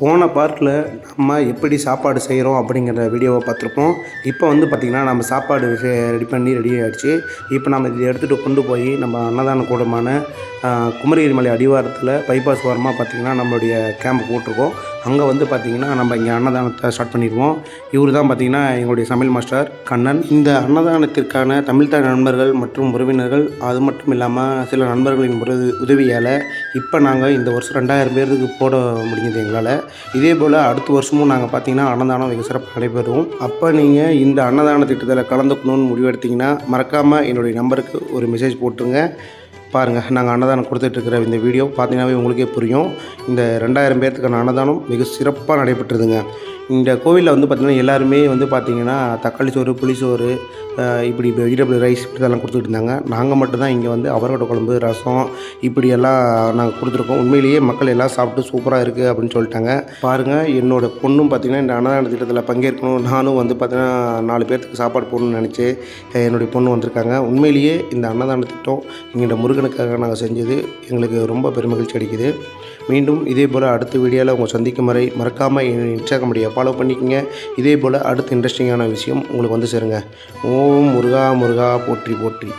போன பார்ட்டில் நம்ம எப்படி சாப்பாடு செய்கிறோம் அப்படிங்கிற வீடியோவை பார்த்துருப்போம். இப்போ வந்து பார்த்திங்கன்னா நம்ம சாப்பாடு ரெடி பண்ணி ரெடி ஆகிடுச்சு இப்போ நம்ம இதை எடுத்துகிட்டு கொண்டு போய் நம்ம அன்னதான கூடமான குமரகிரி மலை அடிவாரத்தில் பைபாஸ் ஓரமாக பார்த்திங்கன்னா நம்மளுடைய கேம்ப் போட்டிருக்கோம். அங்கே வந்து பார்த்திங்கன்னா நம்ம இங்கே அன்னதானத்தை ஸ்டார்ட் பண்ணிடுவோம் இவர் தான் பார்த்திங்கன்னா எங்களுடைய சமையல் மாஸ்டர் கண்ணன். இந்த அன்னதானத்திற்கான தமிழ்தாய் நண்பர்கள் மற்றும் உறவினர்கள் அது மட்டும் இல்லாமல் சில நண்பர்களின் உதவி உதவியால் இப்போ நாங்கள் இந்த வருஷம் ரெண்டாயிரம் பேருக்கு போட முடிஞ்சது எங்களால். இதே போல் அடுத்த வருஷமும் நாங்கள் பார்த்தீங்கன்னா அன்னதானம் வெகு சிறப்பாக நடைபெறுவோம் அப்போ நீங்கள் இந்த அன்னதான திட்டத்தில் கலந்துக்கணும்னு முடிவெடுத்தீங்கன்னா மறக்காமல் என்னுடைய நம்பருக்கு ஒரு மெசேஜ் போட்டுருங்க. பாருங்கள் நாங்கள் அன்னதானம் கொடுத்துட்ருக்கிற இந்த வீடியோ பார்த்தீங்கன்னாவே உங்களுக்கே புரியும். இந்த ரெண்டாயிரம் பேர்த்துக்கான அன்னதானம் மிக சிறப்பாக நடைபெற்றுதுங்க. இந்த கோவிலில் வந்து பார்த்திங்கன்னா எல்லாருமே வந்து பார்த்திங்கன்னா தக்காளி சோறு புளிசோறு இப்படி வெஜிடபிள் ரைஸ் இப்படி இதெல்லாம் கொடுத்துட்டு இருந்தாங்க நாங்கள் மட்டும்தான் இங்கே வந்து அவரோட குழம்பு ரசம் இப்படியெல்லாம் நாங்கள் கொடுத்துருக்கோம். உண்மையிலேயே மக்கள் எல்லாம் சாப்பிட்டு சூப்பராக இருக்குது அப்படின்னு சொல்லிட்டாங்க. பாருங்கள் என்னோட பொண்ணும் பார்த்திங்கன்னா இந்த அன்னதான திட்டத்தில் பங்கேற்கணும் நானும் வந்து பார்த்திங்கன்னா நாலு பேர்த்துக்கு சாப்பாடு போடணும்னு நினச்சி என்னுடைய பொண்ணு வந்திருக்காங்க. உண்மையிலேயே இந்த அன்னதான திட்டம் இங்கே முருகனுக்காக நாங்கள் செஞ்சது எங்களுக்கு ரொம்ப பெருமகிழ்ச்சி அடிக்குது மீண்டும் இதே போல் அடுத்த வீடியோவில் உங்கள் சந்திக்கும் வரை மறக்காமல் என் இன்ஸ்டாகிராம் ஐடியா ஃபாலோ பண்ணிக்கோங்க. இதே போல் அடுத்த இன்ட்ரெஸ்டிங்கான விஷயம் உங்களுக்கு வந்து சேருங்க. ஓம் முருகா முருகா போற்றி போற்றி.